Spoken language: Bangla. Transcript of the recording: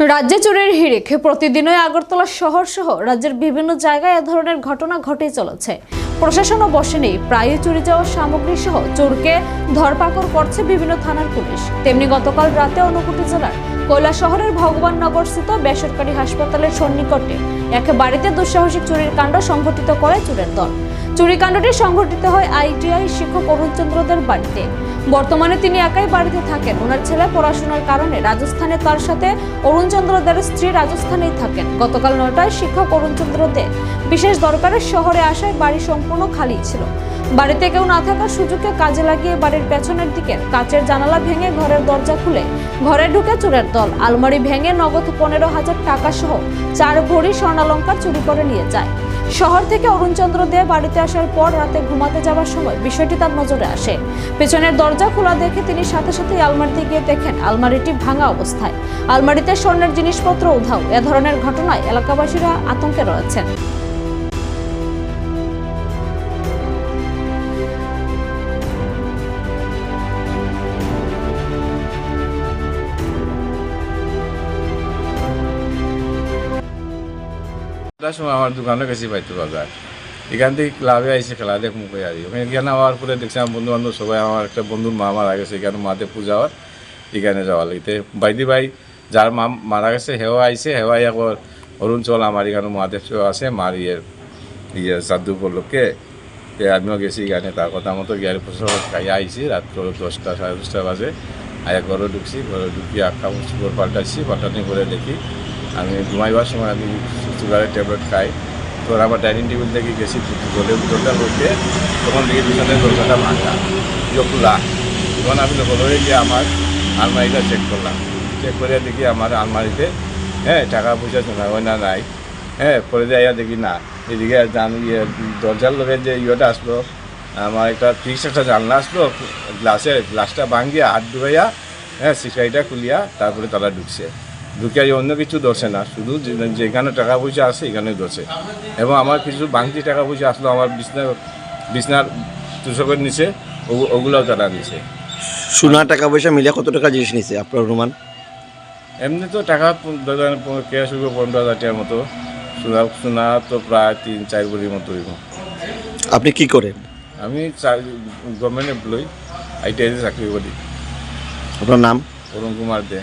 রাজ্যে চোরের হিড়িক। প্রতিদিনই আগরতলা শহর সহ রাজ্যের বিভিন্ন জায়গায় এ ধরনের ঘটনা ঘটেই চলেছে। প্রশাসনও বসেনি, প্রায়ই চুরি যাওয়া সামগ্রী সহ চোরকে ধরপাকড় করছে বিভিন্ন থানার পুলিশ। তেমনি গতকাল রাতে অনুকুটি জেলার কৈলা শহরের ভগবাননগর স্থিত বেসরকারি হাসপাতালের সন্নিকটে এক বাড়িতে দুঃসাহসিক চুরির কাণ্ড সংঘটিত করে চোরের দল। চুরিকাণ্ডটি সংঘটিত হয় আইটিআই শিক্ষক অরুণচন্দ্রদের বাড়িতে। বর্তমানে তিনি একাই বাড়িতে থাকেন। ওনার ছেলে পড়াশোনার কারণে রাজস্থানে তার সাথে অরুণচন্দ্রদের স্ত্রী রাজস্থানেই থাকেন। গতকাল নয়টায় শিক্ষক অরুণচন্দ্রদের বিশেষ দরকারে শহরে আসায় বাড়ি সম্পূর্ণ খালি ছিল। বাড়িতে কেউ না থাকার সুযোগকে কাজে লাগিয়ে বাড়ির পেছনের দিকে কাচের জানালা ভেঙে ঘরের দরজা খুলে ঘরে ঢুকে চোরের দল। আলমারি ভেঙে নগদ পনেরো হাজার টাকা সহ চার ভরি স্বর্ণালঙ্কার চুরি করে নিয়ে যায়। শহর থেকে অরুণচন্দ্র দে বাড়িতে আসার পর রাতে ঘুমাতে যাওয়ার সময় বিষয়টি তার নজরে আসে। পেছনের দরজা খোলা দেখে তিনি সাথে সাথে আলমারিতে গিয়ে দেখেন আলমারিটি ভাঙা অবস্থায়। আলমারিতে স্বর্ণের জিনিসপত্র উধাও। এ ধরনের ঘটনায় এলাকাবাসীরা আতঙ্কে রয়েছেন। তার সময় আমার দোকানে গেছি পাইতে বাজার। এখান থেকে ক্লাবে আইসে খেলা দেখ মুখে আর এখানে আওয়ার পরে দেখছি আমার বন্ধু বান্ধব সবাই, আমার একটা বন্ধুর মা মারা গেছে, এখানে মাতে পূজা হওয়ার, এখানে যাওয়া লাগিতে বাইদি ভাই, যার মা মারা গেছে হেওয়া আইসে হেওয়াই একবার অরুণচল আমার এখানে মহাদেব আছে, মার ইয়ের ইয়ে সাধু উপলক্ষে। আমিও গেছি এখানে, তার কথা মতো গিয়ার বছর খাই আইসি রাত্র দশটা, সাড়ে দশটা বাজে। আয়া ঘরে ঢুকছি, ঘরে ঢুকি আঁকা সুগর পাল্টাচ্ছি, পাল্টানি করে দেখি আমি ঘুমাইবার সময় আমি সুগারের ট্যাবলেট খাই। তো আমার ডাইনিং টেবিল থেকে গেছি জলের বোতলটা করতে তখন দেখি পিছনের দরজাটা ভাঙা। খোলা তখন আমি লগে গিয়ে আমার আলমারিটা চেক করলাম। চেক করে দেখি আমার আলমারিতে হ্যাঁ টাকা পয়সা হয় না নাই। হ্যাঁ পরে যাইয়া দেখি না। এদিকে ইয়ে দরজার লোকের যে ইয়েটা আসলো, আমার একটা ফিক্স একটা জানলা আসলো, গ্লাসের গ্লাসটা ভাঙিয়া হাত ডুবাইয়া হ্যাঁ সিসাইটা খুলিয়া তারপরে তারা ঢুকছে। ঢুকে অন্য কিছু ধরছে না শুধু যেখানে টাকা পয়সা আছে এখানে ধরছে এবং আমার কিছু বাংতি টাকা পয়সা আসলো আমার বিছনার বিছনার তুষকের নিচে ওগুলোও তারা নিছে সোনা টাকা পয়সা মিলে কত টাকা জিনিস নিছে আপনার অনুমান? এমনি তো টাকা ক্যাশ হইব পনেরো হাজার টাকার মতো। সোনা সোনা তো প্রায় তিন চার কোটির মতো হইব। আপনি কি করেন? আমি গভর্নমেন্ট এমপ্লয়ি আইটিআইতে চাকরি করি। আপনার নাম? অরুণ কুমার দে।